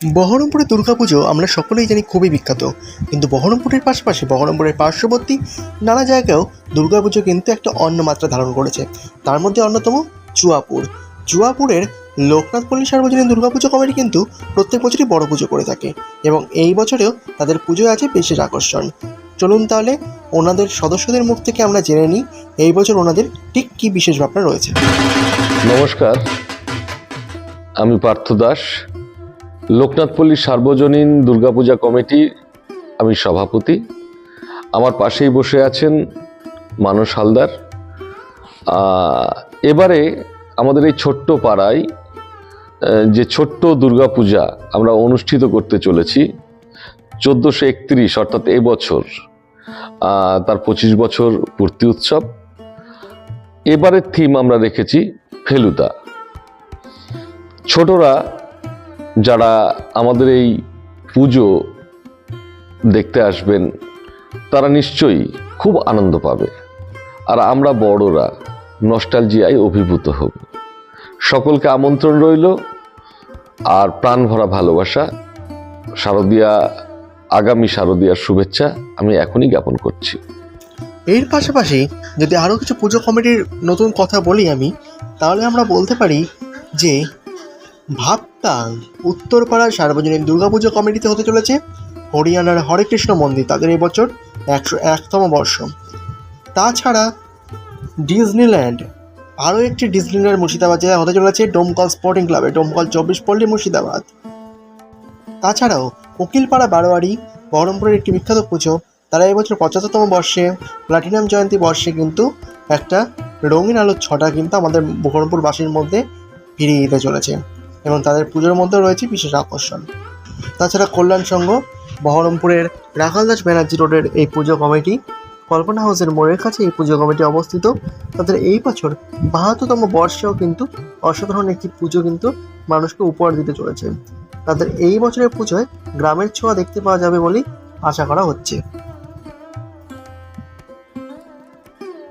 বহরমপুরের দুর্গাপুজো আমরা সকলেই জানি খুবই বিখ্যাত। কিন্তু বহরমপুরের পাশাপাশি বহরমপুরের পার্শ্ববর্তী নানা জায়গায়ও দুর্গাপুজো কিন্তু একটা অন্য মাত্রা ধারণ করেছে। তার মধ্যে অন্যতম চুয়াপুর। চুয়াপুরের লোকনাথ পল্লী সার্বজনীন দুর্গাপুজো কমিটি কিন্তু প্রত্যেক বছরই বড় পুজো করে থাকে এবং এই বছরেও তাদের পুজোয় আছে বিশেষ আকর্ষণ। চলুন তাহলে ওনাদের সদস্যদের মুখ থেকে আমরা জেনে নিই এই বছর ওনাদের ঠিক কী বিশেষ ভাবনা রয়েছে। নমস্কার, আমি পার্থ দাস। লোকনাথপল্লী সার্বজনীন দুর্গাপূজা কমিটি, আমি সভাপতি। আমার পাশেই বসে আছেন মানস হালদার। এবারে আমাদের এই ছোট্ট পাড়ায় যে ছোট্ট দুর্গাপূজা আমরা অনুষ্ঠিত করতে চলেছি, চোদ্দোশো একত্রিশ, অর্থাৎ এবছর তার পঁচিশ বছর পূর্তি উৎসব। এবারের থিম আমরা রেখেছি ফেলুদা। ছোটরা যারা আমাদের এই পুজো দেখতে আসবেন, তারা নিশ্চয়ই খুব আনন্দ পাবে। আর আমরা বড়রা নস্টালজিয়ায় অভিভূত হব। সকলকে আমন্ত্রণ রইল, আর প্রাণ ভরা ভালোবাসা, শারদীয়া, আগামী শারদীয়ার শুভেচ্ছা আমি এখনই জ্ঞাপন করছি। এর পাশাপাশি যদি আরও কিছু পুজো কমিটির নতুন কথা বলি আমি, তাহলে আমরা বলতে পারি যে ভাবতাং উত্তরপাড়া সার্বজনীন দুর্গাপুজো কমিটিতে হতে চলেছে হরিয়ানার হরে কৃষ্ণ মন্দির, তাদের এবছর একশো একতম বর্ষ। তাছাড়া ডিজনিল্যান্ড, আরও একটি ডিজনিল্যান্ড মুর্শিদাবাদ জেলায় হতে চলেছে ডোমকল স্পোর্টিং ক্লাবে, ডোমকল চব্বিশ পল্লী মুর্শিদাবাদ। তাছাড়াও উকিলপাড়া বারোয়ারি বহরমপুরের একটি বিখ্যাত পুজো, তারা এবছর পঁচাত্তরতম বর্ষে, প্লাটিনাম জয়ন্তী বর্ষে কিন্তু একটা রঙিন আলোর ছটা কিন্তু আমাদের বহরমপুরবাসীর মধ্যে ফিরিয়ে দিতে চলেছে। এবং তাদের পুজোর মধ্যেও রয়েছে বিশেষ আকর্ষণ। তাছাড়া কল্যাণ সংঘ, বহরমপুরের রাখালদাস ব্যানার্জি রোডের এই পুজো কমিটি, কল্পনা হাউসের মোড়ের কাছে এই পুজো কমিটি অবস্থিত। তাদের এই বছর বাহাত্তরতম বর্ষেও কিন্তু অসাধারণ একটি পুজো কিন্তু মানুষকে উপহার দিতে চলেছে। তাদের এই বছরের পুজোয় গ্রামের ছোঁয়া দেখতে পাওয়া যাবে বলেই আশা করা হচ্ছে।